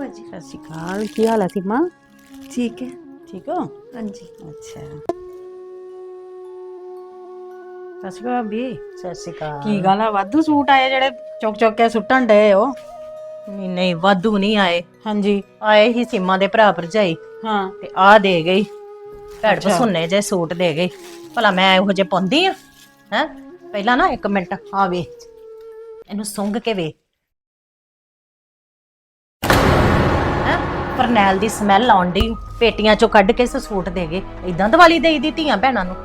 ਭੂਆ ਜੀ। ਸਤਿ ਸ਼੍ਰੀ ਅਕਾਲ ਕੀ ਹਾਲ ਹੈ ਸੀਮਾ? ਠੀਕ ਹੈ। ਠੀਕ ਹੋ? ਹਾਂਜੀ। ਅੱਛਾ। ਸਤਿ ਸ਼੍ਰੀ ਅਕਾਲ ਵੀ ਸਤਿ ਸ਼੍ਰੀ ਅਕਾਲ। ਕੀ ਗੱਲ ਆ? ਵਾਧੂ ਸੂਟ ਆਏ ਜਿਹੜੇ ਚੁੱਕ ਚੁੱਕ ਕੇ ਸੁੱਟਣ ਡਏ ਹੋ? ਨਹੀਂ ਨਹੀਂ ਵਾਧੂ ਨਹੀਂ ਆਏ। ਹਾਂਜੀ। ਆਏ ਹੀ ਸੀਮਾ ਦੇ ਭਰਾ ਭਰਜਾਈ। ਹਾਂ। ਤੇ ਆ ਦੇ ਗਈ। ਭੈੜ ਅੱਛਾ। ਪਸੁੰਨੇ ਜੇ ਸੂਟ ਦੇ ਗਈ। ਭਲਾ ਮੈਂ ਇਹੋ ਜੇ ਪਾਉਂਦੀ ਆ? ਹੈ? ਪਹਿਲਾਂ ਨਾ ਇੱਕ ਮਿੰਟ ਆ ਵੇ ਇਹਨੂੰ ਸੁੰਘ ਕੇ ਵੇ ਫਰਨੈਲ ਦੀ ਸਮੈਲ ਆਉਂਦੀ ਪੇਟੀਆਂ ਚੋਂ ਕੱਢ ਕੇ ਸੂਟ ਦੇ ਗਏ। ਇਦਾਂ ਦੀਵਾਲੀ ਦੇਈ ਦੀ ਧੀਆਂ ਭੈਣਾਂ ਨੂੰ।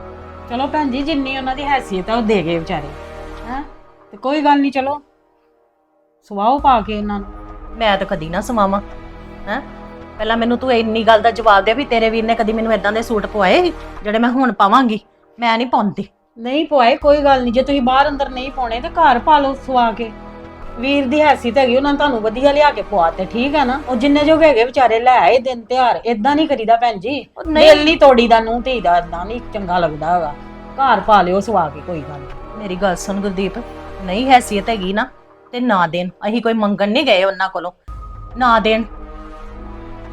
ਚਲੋ ਭੈਣ ਜੀ ਜਿੰਨੀ ਉਹਨਾਂ ਦੀ ਹੈਸੀਅਤ ਆ ਉਹ ਦੇ ਗਏ ਵਿਚਾਰੇ। ਹੈ? ਤੇ ਕੋਈ ਗੱਲ ਨਹੀਂ ਚਲੋ। ਸਵਾਓ ਪਾ ਕੇ ਇਹਨਾਂ ਨੂੰ। ਮੈਂ ਤਾਂ ਕਦੀ ਨਾ ਸਮਾਵਾਂ ਹੈ? ਪਹਿਲਾਂ ਮੈਨੂੰ ਤੂੰ ਇੰਨੀ ਗੱਲ ਦਾ ਜਵਾਬ ਦੇ ਵੀ ਤੇਰੇ ਵੀਰ ਨੇ ਕਦੀ ਮੈਨੂੰ ਇਦਾਂ ਦੇ ਸੂਟ ਪਵਾਏ ਜਿਹੜੇ ਮੈਂ ਹੁਣ ਪਾਵਾਂਗੀ। ਮੈਂ ਨਹੀਂ ਪਾਉਂਦੀ। ਨਹੀਂ ਪਵਾਏ ਕੋਈ ਗੱਲ ਨਹੀਂ ਜੇ ਤੁਸੀਂ ਬਾਹਰ ਅੰਦਰ ਨਹੀਂ ਪਾਉਣੇ ਤੇ ਘਰ ਪਾ ਲਓ ਸਵਾ ਕੇ। ਵੀਰ ਦੀ ਹੈਸੀਅਤ ਹੈਗੀ ਉਹਨਾਂ ਨੇ ਤੁਹਾਨੂੰ ਵਧੀਆ ਲਿਆ ਕੇ ਪਵਾ ਤੇ ਠੀਕ ਹੈ ਨਾ? ਉਹ ਜਿੰਨੇ ਜੋ ਹੈਗੇ ਵਿਚਾਰੇ ਲੈ ਆਏ ਦਿਨ ਤਿਉਹਾਰ ਇਦਾਂ ਨਹੀਂ ਕਰੀਦਾ ਭੈਣ ਜੀ। ਦਿਲ ਨਹੀਂ ਤੋੜੀਦਾ ਨੂੰ ਧੀ ਦਾ ਇਦਾਂ ਨਹੀਂ ਚੰਗਾ ਲੱਗਦਾ ਹੈਗਾ। ਘਰ ਪਾ ਲਿਓ ਸਵਾ ਕੇ ਕੋਈ ਗੱਲ ਨਹੀਂ ਮੇਰੀ ਗੱਲ ਸੁਣ ਗੁਰਦੀਪ ਨਹੀਂ ਹੈਸੀਅਤ ਹੈਗੀ ਨਾ ਤੇ ਨਾ ਦੇਣ। ਅਸੀਂ ਕੋਈ ਮੰਗਣ ਨਹੀਂ ਗਏ ਉਹਨਾਂ ਕੋਲੋਂ। ਨਾ ਦੇਣ।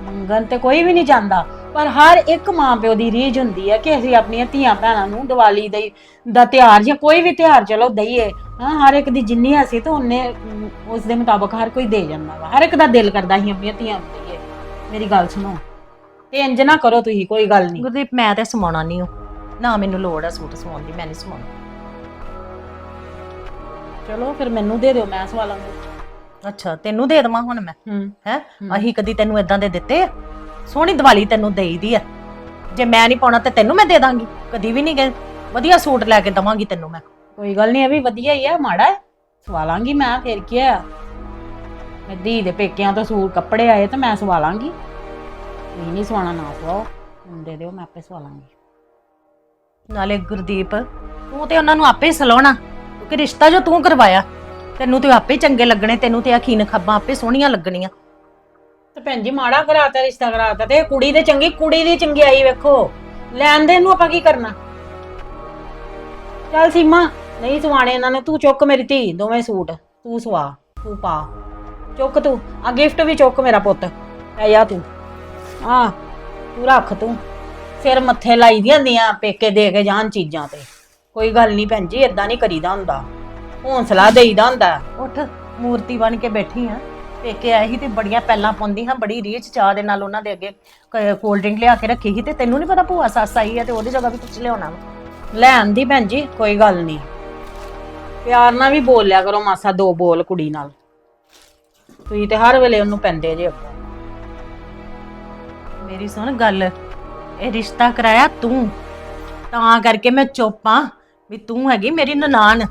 ਮੰਗਣ ਤੇ ਕੋਈ ਵੀ ਨਹੀਂ ਜਾਂਦਾ। ਪਰ ਹਰ ਇੱਕ ਮਾਂ ਪਿਓ ਦੀ ਰੀਝ ਹੁੰਦੀ ਹੈ ਕਿ ਅਸੀਂ ਆਪਣੀਆਂ ਧੀਆਂ ਭੈਣਾਂ ਨੂੰ ਦੀਵਾਲੀ ਦੇ ਦਾ ਤਿਉਹਾਰ ਜਾਂ ਕੋਈ ਵੀ ਤਿਉਹਾਰ ਚਲੋ ਦਈਏ ਹਾਂ ਹਰ ਇੱਕ ਦੀ ਜਿੰਨੀ ਅਸੀਂ ਤਾਂ ਉਹਨੇ ਉਸ ਦੇ ਮੁਤਾਬਕ ਹਰ ਕੋਈ ਦੇ ਜਾਂਦਾ ਵਾ। ਹਰ ਇੱਕ ਦਾ ਦਿਲ ਕਰਦਾ ਅਸੀਂ ਆਪਣੀਆਂ ਧੀਆਂ ਨੂੰ ਦਈਏ। ਮੇਰੀ ਗੱਲ ਸੁਣੋ ਤੇ ਇੰਜ ਨਾ ਕਰੋ ਤੁਸੀਂ ਕੋਈ ਗੱਲ ਨਹੀਂ। ਗੁਰਦੀਪ ਮੈਂ ਤੇ ਸਮਾਉਣਾ ਨਹੀਂ ਨਾ ਮੈਨੂੰ ਲੋੜ ਆ ਸੂਟ ਸਵਾਉਣ ਦੀ ਮੈਂ ਨਹੀਂ ਸਮਾਉਣਾ। ਚਲੋ ਫਿਰ ਮੈਨੂੰ ਦੇ ਦਿਓ ਮੈਂ ਸਵਾ ਲਾਂਗੀ। ਅੱਛਾ ਤੈਨੂੰ ਦੇ ਦੇਵਾਂ ਹੁਣ ਮੈਂ? ਹੂੰ। ਹੈ। ਅਸੀਂ ਕਦੀ ਤੈਨੂੰ ਇਦਾਂ ਦੇ ਦਿੱਤੇ ਆ? ਸੋਹਣੀ ਦੀਵਾਲੀ ਤੈਨੂੰ ਦੇਈਦੀ ਆ। ਜੇ ਮੈਂ ਨਹੀਂ ਪਾਉਣਾ ਤੇ ਤੈਨੂੰ ਮੈਂ ਦੇ ਦਾਂਗੀ। ਕਦੀ ਵੀ ਨਹੀਂ ਗਏ। ਵਧੀਆ ਸੂਟ ਲੈ ਕੇ ਦਵਾਂਗੀ ਤੈਨੂੰ ਮੈਂ। ਕੋਈ ਗੱਲ ਨਹੀਂ ਇਹ ਵੀ ਵਧੀਆ ਹੀ ਆ ਮਾੜਾ ਹੈ। ਸਵਾ ਲਾਂਗੀ ਮੈਂ ਫਿਰ ਕੀ ਆ? ਮੈਂ ਧੀ ਦੇ ਪੇਕਿਆਂ ਤੋਂ ਸੂਟ ਕੱਪੜੇ ਆਏ ਤਾਂ ਮੈਂ ਸਵਾ ਲਾਂਗੀ ਤੁਸੀਂ ਨਹੀਂ ਸਵਾਣਾ ਨਾ ਸਵਾਓ। ਦੇ ਦਿਓ ਮੈਂ ਆਪੇ ਸਵਾ ਲਾਂਗੀ ਨਾਲੇ ਗੁਰਦੀਪ ਤੂੰ ਤੇ ਉਹਨਾਂ ਨੂੰ ਆਪੇ ਹੀ ਸਲਾਉਣਾ। ਕਿਉਂਕਿ ਰਿਸ਼ਤਾ ਜੋ ਤੂੰ ਕਰਵਾਇਆ ਤੈਨੂੰ ਤੇ ਆਪੇ ਹੀ ਚੰਗੇ ਲੱਗਣੇ ਤੈਨੂੰ ਤੇ ਅਖੀਨ ਖੱਬਾਂ ਆਪੇ ਸੋਹਣੀਆਂ ਲੱਗਣੀਆਂ। ਤੇ ਭੈਣ ਜੀ ਮਾੜਾ ਕਰਾਤਾ, ਰਿਸ਼ਤਾ ਕਰਾਤਾ ਤੇ ਇਹ ਕੁੜੀ ਦੇ ਚੰਗੀ, ਕੁੜੀ ਦੀ ਚੰਗਿਆਈ ਵੇਖੋ। ਲੈਣ ਦੇਣ ਨੂੰ ਆਪਾਂ ਕੀ ਕਰਨਾ? ਚੱਲ ਸੀਮਾ, ਨਹੀਂ ਸਵਾਣੇ ਇਹਨਾਂ ਨੇ, ਤੂੰ ਚੁੱਕ ਮੇਰੀ ਧੀ, ਦੋਵੇਂ ਸੂਟ, ਤੂੰ ਸਵਾ, ਤੂੰ ਪਾ। ਚੁੱਕ ਤੂੰ, ਆ ਗਿਫਟ ਵੀ ਚੁੱਕ ਮੇਰਾ ਪੁੱਤ, ਲੈ ਜਾ ਤੂੰ। ਆ ਤੂੰ ਰੱਖ ਤੂੰ। ਫਿਰ ਮੱਥੇ ਲਾਈ ਦੀਆਂ ਹੁੰਦੀਆਂ ਪੇਕੇ ਦੇ ਕੇ ਜਾਣ ਚੀਜ਼ਾਂ ਤੇ। ਕੋਈ ਗੱਲ ਨਹੀਂ ਭੈਣ ਜੀ ਇਦਾਂ ਨਹੀਂ ਕਰੀਦਾ ਹੁੰਦਾ। ਹੌਂਸਲਾ ਦੇਈਦਾ ਹੁੰਦਾ। ਉੱਠ, ਮੂਰਤੀ ਬਣ ਕੇ ਬੈਠੀ ਆ। ਪੇਕੇ ਆਈ ਸੀ ਤੇ ਬੜੀਆਂ ਪੈਲਾਂ ਪਾਉਂਦੀ ਹਾਂ ਬੜੀ ਰੀਚ ਚਾਹ ਦੇ ਨਾਲ ਉਹਨਾਂ ਦੇ ਅੱਗੇ ਕੋਲਡ ਡਰਿੰਕ ਲਿਆ ਕੇ ਰੱਖੀ ਸੀ ਤੇ ਤੈਨੂੰ ਨਹੀਂ ਪਤਾ ਭੂਆ ਸੱਸ ਆਈ ਹੈ ਤੇ ਉਹਦੀ ਜਗ੍ਹਾ ਵੀ ਕੁਝ ਲਿਆਉਣਾ ਵਾ। ਲੈ ਆਂਦੀ ਭੈਣ ਜੀ ਕੋਈ ਗੱਲ ਨਹੀਂ ਪਿਆਰ ਨਾਲ ਵੀ ਬੋਲ ਲਿਆ ਕਰੋ ਮਾਸਾ ਦੋ ਬੋਲ ਕੁੜੀ ਨਾਲ। ਤੁਸੀਂ ਤੇ ਹਰ ਵੇਲੇ ਉਹਨੂੰ ਪੈਂਦੇ ਜੇ। ਅੱਗੋਂ ਮੇਰੀ ਸੁਣ ਗੱਲ ਇਹ ਰਿਸ਼ਤਾ ਕਰਾਇਆ ਤੂੰ। ਤਾਂ ਕਰਕੇ ਮੈਂ ਚੁੱਪ ਆ ਵੀ ਤੂੰ ਹੈਗੀ ਮੇਰੀ ਨਨਾਣ।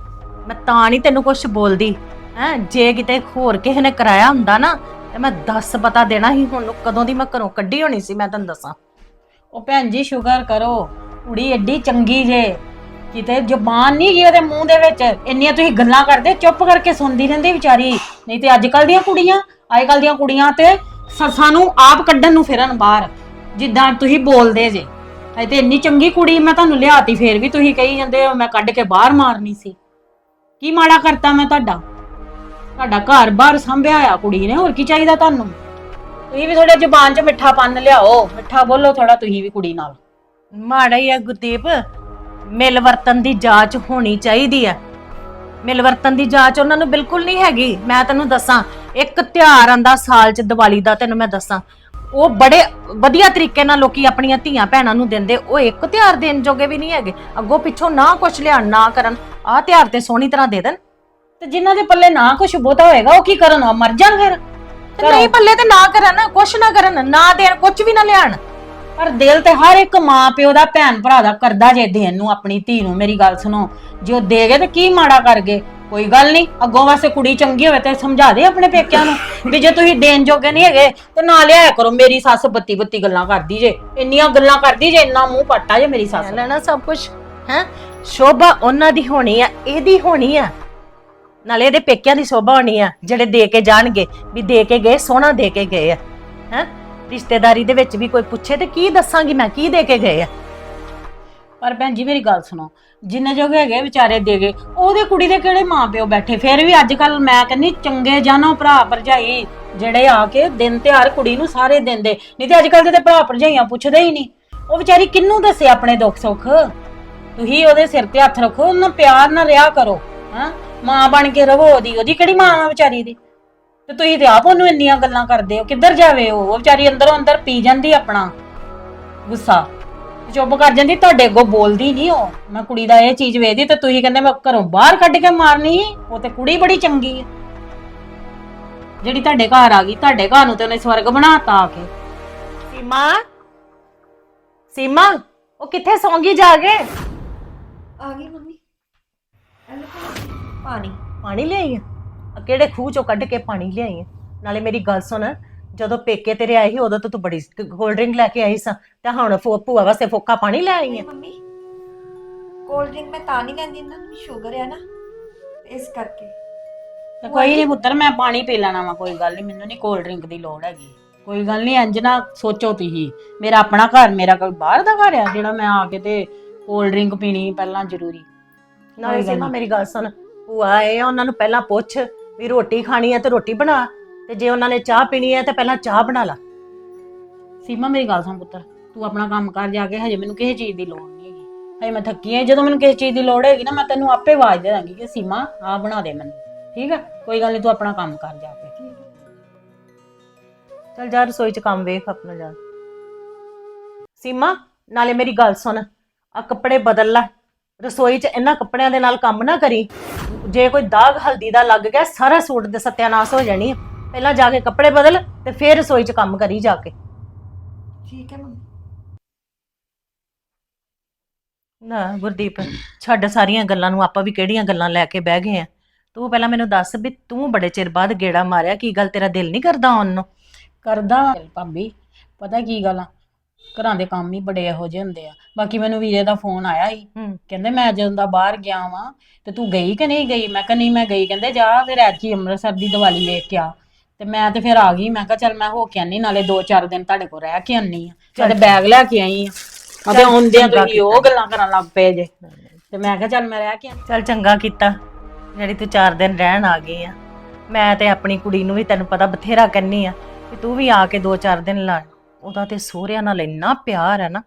ਮੈਂ ਤਾਂ ਨਹੀਂ ਤੈਨੂੰ ਕੁਝ ਬੋਲਦੀ। ਹੈ, ਜੇ ਕਿਤੇ ਹੋਰ ਕਿਸੇ ਨੇ ਕਰਾਇਆ ਹੁੰਦਾ ਨਾ, ਤੇ ਮੈਂ ਦੱਸ ਪਤਾ ਦੇਣਾ ਸੀ, ਹੁਣ ਨੂੰ ਕਦੋਂ ਦੀ ਮੈਂ ਘਰੋਂ ਕੱਢੀ ਹੋਣੀ ਸੀ, ਮੈਂ ਤੈਨੂੰ ਦੱਸਾਂ। ਉਹ ਭੈਣ ਜੀ, ਸ਼ੁਕਰ ਕਰੋ, ਕੁੜੀ ਐਡੀ ਚੰਗੀ ਜੇ, ਕਿਤੇ ਜ਼ੁਬਾਨ ਨਹੀਂ ਗਈ ਉਹਦੇ ਮੂੰਹ ਦੇ ਵਿੱਚ, ਇੰਨੀਆਂ ਤੁਸੀਂ ਗੱਲਾਂ ਕਰਦੇ, ਚੁੱਪ ਕਰਕੇ ਸੁਣਦੀ ਰਹਿੰਦੀ ਵਿਚਾਰੀ। ਨਹੀਂ ਤੇ ਅੱਜ ਕੱਲ ਦੀਆਂ ਕੁੜੀਆਂ, ਅੱਜ ਕੱਲ ਦੀਆਂ ਕੁੜੀਆਂ ਤੇ ਸੱਸਾਂ ਨੂੰ ਆਪ ਕੱਢਣ ਨੂੰ ਫਿਰਨ ਬਾਹਰ, ਜਿੱਦਾਂ ਤੁਸੀਂ ਬੋਲਦੇ ਜੇ। ਅਜੇ ਤੇ ਇੰਨੀ ਚੰਗੀ ਕੁੜੀ ਮੈਂ ਤੁਹਾਨੂੰ ਲਿਆਤੀ, ਫੇਰ ਵੀ ਤੁਸੀਂ ਕਹੀ ਜਾਂਦੇ ਹੋ, ਮੈਂ ਕੱਢ ਕੇ ਬਾਹਰ ਮਾਰਨੀ ਸੀ। ਕੀ ਮਾੜਾ ਕਰਤਾ ਮੈਂ ਤੁਹਾਡਾ? ਤੁਹਾਡਾ ਘਰ ਬਾਹਰ ਸੰਭਿਆ ਆ ਕੁੜੀ ਨੇ, ਹੋਰ ਕੀ ਚਾਹੀਦਾ ਤੁਹਾਨੂੰ? ਤੁਸੀਂ ਵੀ ਥੋੜਾ ਜ਼ੁਬਾਨ 'ਚ ਮਿੱਠਾ ਪੰਨ ਲਿਆਓ, ਮਿੱਠਾ ਬੋਲੋ ਥੋੜਾ ਤੁਸੀਂ ਵੀ ਕੁੜੀ ਨਾਲ। ਮਾੜਾ ਹੀ ਆ ਗੁਰਦੀਪ, ਮਿਲ ਵਰਤਨ ਦੀ ਜਾਂਚ ਹੋਣੀ ਚਾਹੀਦੀ ਆ। ਮਿਲ ਵਰਤਨ ਦੀ ਜਾਂਚ ਉਹਨਾਂ ਨੂੰ ਬਿਲਕੁਲ ਨਹੀਂ ਹੈਗੀ, ਮੈਂ ਤੈਨੂੰ ਦੱਸਾਂ, ਇੱਕ ਤਿਉਹਾਰ ਆਂਦਾ ਸਾਲ 'ਚ ਦੀਵਾਲੀ ਦਾ ਤੈਨੂੰ ਮੈਂ ਦੱਸਾਂ। ਉਹ ਬੜੇ ਵਧੀਆ ਤਰੀਕੇ ਨਾਲ ਲੋਕੀ ਆਪਣੀਆਂ ਧੀਆਂ ਭੈਣਾਂ ਨੂੰ ਦਿੰਦੇ, ਉਹ ਇੱਕ ਤਿਉਹਾਰ ਦੇਣ ਜੋਗੇ ਵੀ ਨਹੀਂ ਹੈਗੇ। ਅੱਗੋਂ ਪਿੱਛੋਂ ਨਾ ਕੁਛ ਲਿਆਣ ਨਾ ਕਰਨ, ਆਹ ਤਿਉਹਾਰ ਤੇ ਸੋਹਣੀ ਤਰ੍ਹਾਂ ਦੇ ਦੇਣ। ਤੇ ਜਿਨ੍ਹਾਂ ਦੇ ਪੱਲੇ ਨਾ ਕੁਝ ਬਹੁਤਾ ਹੋਏਗਾ ਉਹ ਕੀ ਕਰਨ? ਉਹ ਮਰ ਜਾਣ ਫਿਰ। ਤੇ ਨਹੀਂ ਪੱਲੇ ਤੇ ਨਾ ਕਰਨ ਕੁਛ ਨਾ ਕਰਨ ਨਾ ਦੇਣ ਕੁਛ ਵੀ ਨਾ ਲਿਆਣ। ਪਰ ਦਿਲ ਤੇ ਹਰ ਇੱਕ ਮਾਂ ਪਿਓ ਦਾ ਭੈਣ ਭਰਾ ਦਾ ਕਰਦਾ ਜੇ ਦੇਣ ਨੂੰ ਆਪਣੀ ਧੀ ਨੂੰ। ਮੇਰੀ ਗੱਲ ਸੁਣੋ ਜੇ ਉਹ ਦੇ ਗਏ ਤੇ ਕੀ ਮਾੜਾ ਕਰ ਗਏ ਕੋਈ ਗੱਲ ਨਹੀਂ ਅੱਗੋਂ ਵਾਸਤੇ ਕੁੜੀ ਚੰਗੀ ਹੋਵੇ ਤੇ ਸਮਝਾ ਦੇ ਆਪਣੇ ਪੇਕਿਆਂ ਨੂੰ ਵੀ ਜੇ ਤੁਸੀਂ ਦੇਣ ਜੋਗੇ ਨਹੀਂ ਹੈਗੇ ਤੇ ਨਾ ਲਿਆਇਆ ਕਰੋ। ਮੇਰੀ ਸੱਸ ਬੱਤੀ ਬੱਤੀ ਗੱਲਾਂ ਕਰਦੀ ਜੇ ਇੰਨੀਆਂ ਗੱਲਾਂ ਕਰਦੀ ਜੇ ਇੰਨਾ ਮੂੰਹ ਪੱਟਾ ਜੇ ਮੇਰੀ ਸੱਸ। ਲੈਣਾ ਸਭ ਕੁਝ ਹੈ? ਸ਼ੋਭਾ ਉਹਨਾਂ ਦੀ ਹੋਣੀ ਆ ਇਹਦੀ ਹੋਣੀ ਆ। ਨਾਲੇ ਇਹਦੇ ਪੇਕਿਆਂ ਦੀ ਸ਼ੋਭਾ ਹੋਣੀ ਆ, ਜਿਹੜੇ ਦੇ ਕੇ ਜਾਣਗੇ, ਵੀ ਦੇ ਕੇ ਗਏ, ਸੋਹਣਾ ਦੇ ਕੇ ਗਏ ਆ। ਹੈ? ਰਿਸ਼ਤੇਦਾਰੀ ਦੇ ਵਿੱਚ ਵੀ ਕੋਈ ਪੁੱਛੇ ਤੇ ਕੀ ਦੱਸਾਂਗੀ ਮੈਂ, ਕੀ ਦੇ ਕੇ ਗਏ ਆ? ਪਰ ਭੈਣ ਜੀ, ਮੇਰੀ ਗੱਲ ਸੁਣੋ, ਜਿੰਨੇ ਜੋਗੇ ਹੈਗੇ ਵਿਚਾਰੇ ਦੇਗੇ ਉਹਦੇ ਕੁੜੀ ਦੇ ਕਿਹੜੇ ਮਾਪਿਓ ਬੈਠੇ? ਫਿਰ ਵੀ ਅੱਜ ਕੱਲ ਮੈਂ ਕਹਿੰਨੀ ਚੰਗੇ ਜਾਨੋ ਭਰਾ ਭਰਜਾਈ, ਜਿਹੜੇ ਆ ਕੇ ਦਿਨ ਤਿਉਹਾਰ ਕੁੜੀ ਨੂੰ ਸਾਰੇ ਦਿੰਦੇ। ਨਹੀਂ ਤੇ ਅੱਜ ਕੱਲ ਦੇ ਭਰਾ ਭਰਜਾਈਆਂ ਪੁੱਛਦੇ ਹੀ ਨਹੀਂ। ਉਹ ਵਿਚਾਰੀ ਕਿੰਨੂੰ ਦੱਸੇ ਆਪਣੇ ਦੁੱਖ ਸੁੱਖ ਤੁਸੀਂ ਉਹਦੇ ਸਿਰ ਤੇ ਹੱਥ ਰੱਖੋ, ਉਹਨਾਂ ਪਿਆਰ ਨਾਲ ਰਿਹਾ ਕਰੋ, ਹਾਂ? ਮਾਂ ਬਣ ਕੇ ਰਵੋ ਉਹਦੀ ਉਹਦੀ ਕਿਹੜੀ ਮਾਂ ਆ ਵਿਚਾਰੀ ਦੀ? ਤੇ ਤੁਸੀਂ ਤੇ ਆਪ ਉਹਨੂੰ ਇੰਨੀਆਂ ਗੱਲਾਂ ਕਰਦੇ ਹੋ ਕਿੱਧਰ ਜਾਵੇ ਉਹ? ਉਹ ਵਿਚਾਰੀ ਅੰਦਰੋਂ ਅੰਦਰ ਪੀ ਜਾਂਦੀ ਆਪਣਾ ਗੁੱਸਾ। ਚੁੱਪ ਕਰ ਜਾਂਦੀ ਤੁਹਾਡੇ ਅੱਗੋਂ ਬੋਲਦੀ ਨਹੀਂ ਉਹ। ਮੈਂ ਕੁੜੀ ਦਾ ਇਹ ਚੀਜ਼ ਵੇਖਦੀ ਤੇ ਤੁਸੀਂ ਕਹਿੰਦੇ ਮੈਂ ਘਰੋਂ ਬਾਹਰ ਕੱਢ ਕੇ ਮਾਰਨੀ ਉਹ ਤੇ ਕੁੜੀ ਬੜੀ ਚੰਗੀ ਹੈ ਜਿਹੜੀ ਤੁਹਾਡੇ ਘਰ ਆ ਗਈ ਤੁਹਾਡੇ ਘਰ ਨੂੰ ਤੇ ਉਹਨੇ ਸਵਰਗ ਬਣਾਤਾ ਆ ਕੇ। ਸੀਮਾ? ਸੀਮਾ ਉਹ ਕਿੱਥੇ ਸੌਂਗੀ ਜਾ ਕੇ? ਆ ਗਈ ਮੰਮੀ। ਪਾਣੀ ਪਾਣੀ ਲਿਆਈ ਆ? ਕਿਹੜੇ ਖੂਹ ਚੋਂ ਕੱਢ ਕੇ ਪਾਣੀ ਲਿਆਈ ਆ? ਨਾਲੇ ਮੇਰੀ ਗੱਲ ਸੁਣ ਜਦੋਂ ਪੇਕੇ ਤੇਰੇ ਆਏ ਸੀ ਉਦੋਂ ਤਾਂ ਤੂੰ ਬੜੀ ਕੋਲਡ ਡਰਿੰਕ ਲੈ ਕੇ ਆਈ ਸਾਂ। ਤੇ ਹੁਣ ਫੋ ਭੂਆ ਵਾਸਤੇ ਫੋਕਾ ਪਾਣੀ ਲੈ ਆਈ ਨਹੀਂ ਆ? ਮੰਮੀ ਕੋਲਡ ਡਰਿੰਕ ਮੈਂ ਤਾਂ ਨਹੀਂ ਲੈਂਦੀ ਨੂੰ ਸ਼ੂਗਰ ਹੈ ਨਾ। ਇਸ ਕਰਕੇ। ਤੇ ਕੋਈ ਨਹੀਂ ਪੁੱਤਰ ਮੈਂ ਪਾਣੀ ਪੀ ਲੈਣਾ ਵਾ ਕੋਈ ਗੱਲ ਨਹੀਂ ਮੈਨੂੰ ਨਹੀਂ ਕੋਲਡ ਡਰਿੰਕ ਦੀ ਲੋੜ ਹੈਗੀ। ਕੋਈ ਗੱਲ ਨਹੀਂ ਇੰਜ ਨਾ ਸੋਚੋ ਤੁਸੀਂ। ਮੇਰਾ ਆਪਣਾ ਘਰ ਮੇਰਾ ਕੋਈ ਬਾਹਰ ਦਾ ਘਰ ਆ ਜਿਹੜਾ ਮੈਂ ਆ ਕੇ ਤੇ ਕੋਲਡ ਡਰਿੰਕ ਪੀਣੀ ਪਹਿਲਾਂ ਜ਼ਰੂਰੀ। ਨਾਲੇ ਕੋਈ ਗੱਲ ਸੀਮਾ। ਮੇਰੀ ਗੱਲ ਸੁਣ। ਭੂਆ ਆ ਉਹਨਾਂ ਨੂੰ ਪਹਿਲਾਂ ਪੁੱਛ ਵੀ ਰੋਟੀ ਖਾਣੀ ਹੈ ਤੇ ਰੋਟੀ ਬਣਾ ਤੇ ਜੇ ਉਹਨਾਂ ਨੇ ਚਾਹ ਪੀਣੀ ਹੈ ਤੇ ਪਹਿਲਾਂ ਚਾਹ ਬਣਾ ਲਾ। ਸੀਮਾ ਮੇਰੀ ਗੱਲ ਸੁਣ ਪੁੱਤਰ ਤੂੰ ਆਪਣਾ ਕੰਮ ਕਰ ਜਾ ਕੇ ਹਜੇ ਮੈਨੂੰ ਕਿਸੇ ਚੀਜ਼ ਦੀ ਲੋੜ ਨਹੀਂ ਹੈਗੀ। ਹਜੇ ਮੈਂ ਥੱਕੀ ਆ ਜਦੋਂ ਮੈਨੂੰ ਕਿਸੇ ਚੀਜ਼ ਦੀ ਲੋੜ ਹੈਗੀ ਨਾ ਮੈਂ ਤੈਨੂੰ ਆਪੇ ਆਵਾਜ਼ ਦੇ ਦਾਂਗੀ ਕਿ ਸੀਮਾ ਆ ਬਣਾ ਦੇ ਮੈਨੂੰ। ਠੀਕ ਆ? ਕੋਈ ਗੱਲ ਨਹੀਂ ਤੂੰ ਆਪਣਾ ਕੰਮ ਕਰ ਜਾ ਕੇ। ਚਲ ਜਾ ਰਸੋਈ 'ਚ ਕੰਮ ਵੇਖ ਆਪਣਾ ਜਾ। ਸੀਮਾ ਨਾਲੇ ਮੇਰੀ ਗੱਲ ਸੁਣ ਆ ਕੱਪੜੇ ਬਦਲ ਲੈ। ਰਸੋਈ 'ਚ ਇਹਨਾਂ ਕੱਪੜਿਆਂ ਦੇ ਨਾਲ ਕੰਮ ਨਾ ਕਰੀ। ਜੇ ਕੋਈ ਦਾਗ ਹਲਦੀ ਦਾ ਲੱਗ ਗਿਆ ਸਾਰਾ ਸੂਟ ਦੇ ਸਤਿਆਨਾਸ਼ ਹੋ ਜਾਣੀ ਆ। ਪਹਿਲਾਂ ਜਾ ਕੇ ਕੱਪੜੇ ਬਦਲ ਤੇ ਫਿਰ ਰਸੋਈ 'ਚ ਕੰਮ ਕਰੀ ਜਾ ਕੇ। ਠੀਕ ਹੈ ਮੰਮੀ। ਨਾ ਗੁਰਦੀਪ ਛੱਡ ਸਾਰੀਆਂ ਗੱਲਾਂ ਨੂੰ ਆਪਾਂ ਵੀ ਕਿਹੜੀਆਂ ਗੱਲਾਂ ਲੈ ਕੇ ਬਹਿ ਗਏ ਆ। ਤੂੰ ਪਹਿਲਾਂ ਮੈਨੂੰ ਦੱਸ ਵੀ ਤੂੰ ਬੜੇ ਚਿਰ ਬਾਅਦ ਗੇੜਾ ਮਾਰਿਆ ਕੀ ਗੱਲ ਤੇਰਾ ਦਿਲ ਨਹੀਂ ਕਰਦਾ ਆਉਣ ਨੂੰ? ਕਰਦਾ। ਭਾਬੀ ਪਤਾ ਕੀ ਗੱਲ ਆ? ਘਰਾਂ ਦੇ ਕੰਮ ਹੀ ਬੜੇ ਇਹੋ ਜਿਹੇ ਹੁੰਦੇ ਆ। ਬਾਕੀ ਮੈਨੂੰ ਵੀਰੇ ਦਾ ਫੋਨ ਆਇਆ ਸੀ। ਹੂੰ। ਕਹਿੰਦੇ ਮੈਂ ਜਦੋਂ ਦਾ ਬਾਹਰ ਗਿਆ ਵਾਂ ਤੇ ਤੂੰ ਗਈ ਕਿ ਨਹੀਂ ਗਈ? ਮੈਂ ਕਿਹਾ ਨਹੀਂ ਮੈਂ ਗਈ। ਕਹਿੰਦੇ ਜਾ ਫਿਰ ਐਤਕੀ ਅੰਮ੍ਰਿਤਸਰ ਦੀ ਦੀਵਾਲੀ ਵੇਖ ਕੇ ਆ। ਤੇ ਮੈਂ ਤੇ ਫਿਰ ਆ ਗਈ। ਮੈਂ ਕਿਹਾ ਚੱਲ ਮੈਂ ਹੋ ਕੇ ਆਨੀ ਨਾਲੇ 2-4 ਦਿਨ ਤੁਹਾਡੇ ਕੋਲ ਰਹਿ ਕੇ ਆਨੀ ਆ। ਤੇ ਬੈਗ ਲੈ ਕੇ ਆਈ ਆ। ਅਤੇ ਆਉਂਦਿਆਂ ਚੰਗਾ ਤੁਸੀਂ ਉਹ ਗੱਲਾਂ ਕਰਨ ਲੱਗ ਪਏ ਜੇ। ਤੇ ਮੈਂ ਕਿਹਾ ਚੱਲ ਮੈਂ ਰਹਿ ਕੇ ਆਨੀ। ਚੱਲ ਚੰਗਾ ਕੀਤਾ। ਜਿਹੜੀ ਤੂੰ 4 ਦਿਨ ਰਹਿਣ ਆ ਗਈ ਆ। ਮੈਂ ਤੇ ਆਪਣੀ ਕੁੜੀ ਨੂੰ ਵੀ ਤੈਨੂੰ ਪਤਾ ਬਥੇਰਾ ਕੰਨੀ ਆ ਕਿ ਤੂੰ ਵੀ ਆ ਕੇ 2-4 ਦਿਨ ਲਾ ਉਹਦਾ ਤੇ ਸਹੁਰਿਆਂ ਨਾਲ ਇੰਨਾ ਪਿਆਰ ਹੈ ਨਾ,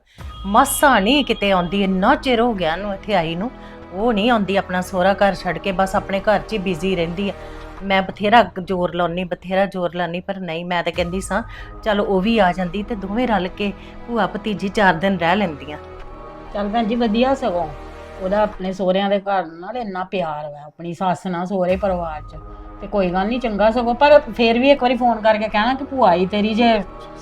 ਮਸਾ ਨਹੀਂ ਕਿਤੇ ਆਉਂਦੀ, ਇੰਨਾ ਚਿਰ ਹੋ ਗਿਆ ਨੂੰ ਇੱਥੇ ਆਈ ਨੂੰ, ਉਹ ਨਹੀਂ ਆਉਂਦੀ, ਆਪਣਾ ਸਹੁਰਾ ਘਰ ਛੱਡ ਕੇ ਬਸ ਆਪਣੇ ਘਰ 'ਚ ਹੀ ਬਿਜ਼ੀ ਰਹਿੰਦੀ ਆ। ਮੈਂ ਬਥੇਰਾ ਜ਼ੋਰ ਲਾਉਣੀ ਬਥੇਰਾ ਜ਼ੋਰ ਲਾਉਣੀ ਪਰ ਨਹੀਂ, ਮੈਂ ਤਾਂ ਕਹਿੰਦੀ ਸਾਂ, ਚਲ ਉਹ ਵੀ ਆ ਜਾਂਦੀ ਤੇ ਦੋਵੇਂ ਰਲ ਕੇ ਭੂਆ ਭਤੀਜੀ 4 ਦਿਨ ਰਹਿ ਲੈਂਦੀਆਂ। ਚੱਲ ਭੈਣ ਜੀ, ਵਧੀਆ ਸਗੋਂ। ਉਹਦਾ ਆਪਣੇ ਸਹੁਰਿਆਂ ਦੇ ਘਰ ਨਾਲ ਇੰਨਾ ਪਿਆਰ ਵਾ ਆਪਣੀ ਸੱਸ ਨਾਲ ਸਹੁਰੇ ਪਰਿਵਾਰ 'ਚ। ਤੇ ਕੋਈ ਗੱਲ ਨਹੀਂ ਚੰਗਾ ਸਗੋਂ ਪਰ ਫੇਰ ਵੀ ਇੱਕ ਵਾਰੀ ਫੋਨ ਕਰਕੇ ਕਹਿਣਾ ਕਿ ਭੂਆ ਆਈ ਤੇਰੀ ਜੇ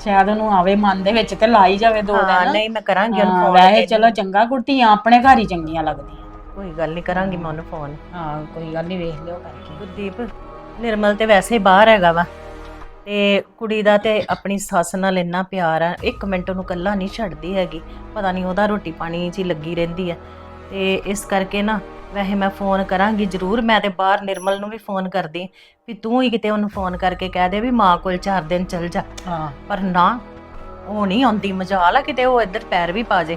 ਸ਼ਾਇਦ ਉਹਨੂੰ ਆਵੇ ਮਨ ਦੇ ਵਿੱਚ ਤੇ ਲਾਈ ਜਾਵੇ ਦੋ ਹਾਂ ਦਿਨ। ਨਹੀਂ ਮੈਂ ਕਰਾਂਗੀ ਉਹਨੂੰ ਹਾਂ, ਫੋਨ ਵੈਸੇ ਚਲੋ ਚੰਗਾ ਕੁੜਤੀਆਂ ਆਪਣੇ ਘਰ ਹੀ ਚੰਗੀਆਂ ਲੱਗਦੀਆਂ। ਕੋਈ ਗੱਲ ਨਹੀਂ ਕਰਾਂਗੀ ਮੈਂ ਉਹਨੂੰ ਫੋਨ ਹਾਂ ਕੋਈ ਗੱਲ ਨਹੀਂ ਵੇਖ ਲਿਓ ਕਰਕੇ। ਗੁਰਦੀਪ ਨਿਰਮਲ ਤੇ ਵੈਸੇ ਹੀ ਬਾਹਰ ਹੈਗਾ ਵਾ। ਤੇ ਕੁੜੀ ਦਾ ਤੇ ਆਪਣੀ ਸੱਸ ਨਾਲ ਇੰਨਾ ਪਿਆਰ ਆ ਇੱਕ ਮਿੰਟ ਉਹਨੂੰ ਕੱਲਾ ਨਹੀਂ ਛੱਡਦੀ ਹੈਗੀ। ਪਤਾ ਨਹੀਂ ਉਹਦਾ ਰੋਟੀ ਪਾਣੀ 'ਚ ਹੀ ਲੱਗੀ ਰਹਿੰਦੀ ਹੈ ਤੇ ਇਸ ਕਰਕੇ ਨਾ ਵੈਸੇ ਮੈਂ ਫੋਨ ਕਰਾਂਗੀ ਜ਼ਰੂਰ ਮੈਂ ਤੇ ਬਾਹਰ ਨਿਰਮਲ ਨੂੰ ਵੀ ਫੋਨ ਕਰਦੀ। ਵੀ ਤੂੰ ਹੀ ਕਿਤੇ ਉਹਨੂੰ ਫੋਨ ਕਰਕੇ ਕਹਿ ਦੇ ਵੀ ਮਾਂ ਕੋਲ 4 ਦਿਨ ਚਲ ਜਾ। ਹਾਂ। ਪਰ ਨਾ ਉਹ ਨਹੀਂ ਆਉਂਦੀ ਮਜਾਲ ਆ ਕਿਤੇ ਉਹ ਇੱਧਰ ਪੈਰ ਵੀ ਪਾ ਜੇ।